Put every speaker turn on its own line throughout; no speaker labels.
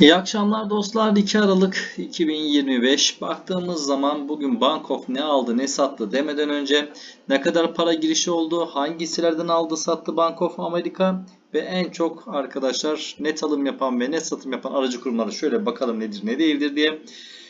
İyi akşamlar dostlar. 2 Aralık 2025. Baktığımız zaman bugün Bank of ne aldı ne sattı demeden önce ne kadar para girişi oldu, hangi hisselerden aldı sattı Bank of America ve en çok arkadaşlar net alım yapan ve net satım yapan aracı kurumları şöyle bakalım nedir ne değildir diye.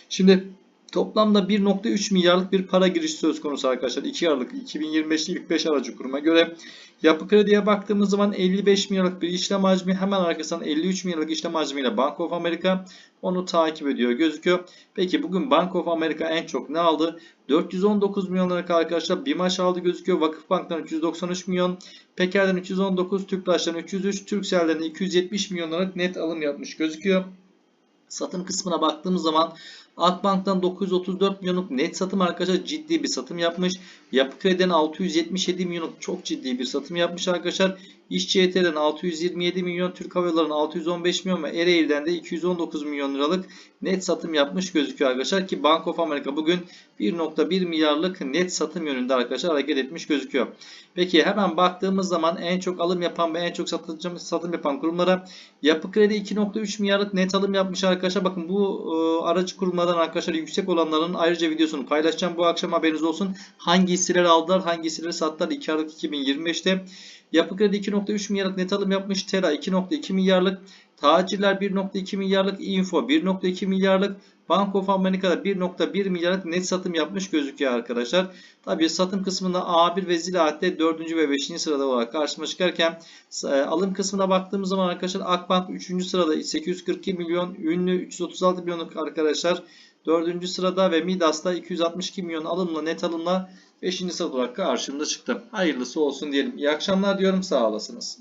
Şimdi toplamda 1.3 milyarlık bir para girişi söz konusu arkadaşlar. 2 Aralık 2025 ilk 5 aracı kuruma göre. Yapı Kredi'ye baktığımız zaman 55 milyarlık bir işlem hacmi hemen arkasından 53 milyarlık işlem hacmiyle Bank of America onu takip ediyor gözüküyor. Peki bugün Bank of America en çok ne aldı? 419 milyon liralık arkadaşlar BİMAŞ aldı gözüküyor. Vakıfbank'tan 393 milyon, Peker'den 319, Tüpraş'tan 303, Turkcell'den 270 milyon net alım yapmış gözüküyor. Satım kısmına baktığımız zaman Akbank'tan 934 milyonluk net satım arkadaşlar ciddi bir satım yapmış. Yapı Kredi'den 677 milyonluk çok ciddi bir satım yapmış arkadaşlar. İşçi ET'den 627 milyon, Türk Hava Yolları'ndan 615 milyon ve Ereğli'den de 219 milyon liralık net satım yapmış gözüküyor arkadaşlar. Ki Bank of America bugün 1.1 milyarlık net satım yönünde arkadaşlar hareket etmiş gözüküyor. Peki hemen baktığımız zaman en çok alım yapan ve en çok satım, satım yapan kurumlara Yapı Kredi 2.3 milyarlık net alım yapmış arkadaşlar. Bakın bu e, aracı kurumlardan arkadaşlar yüksek olanların ayrıca videosunu paylaşacağım bu akşam haberiniz olsun. Hangi hisseleri aldılar, hangi hisseleri sattılar 2 Aralık 2025'te. Yapı Kredi 2.3 milyarlık net alım yapmış. Tera 2.2 milyarlık. Tacirler 1.2 milyarlık. Info 1.2 milyarlık. Bank of America'da 1.1 milyarlık net satım yapmış gözüküyor arkadaşlar. Tabii satım kısmında A1 ve Ziraat'te 4. ve 5. sırada olarak karşıma çıkarken e, alım kısmına baktığımız zaman arkadaşlar Akbank 3. sırada 842 milyon, ünlü 336 milyonluk arkadaşlar 4. sırada ve Midas'ta 262 milyon alımla net alımla 5. sırada olarak karşımda çıktı. Hayırlısı olsun diyelim. İyi akşamlar diyorum sağ olasınız.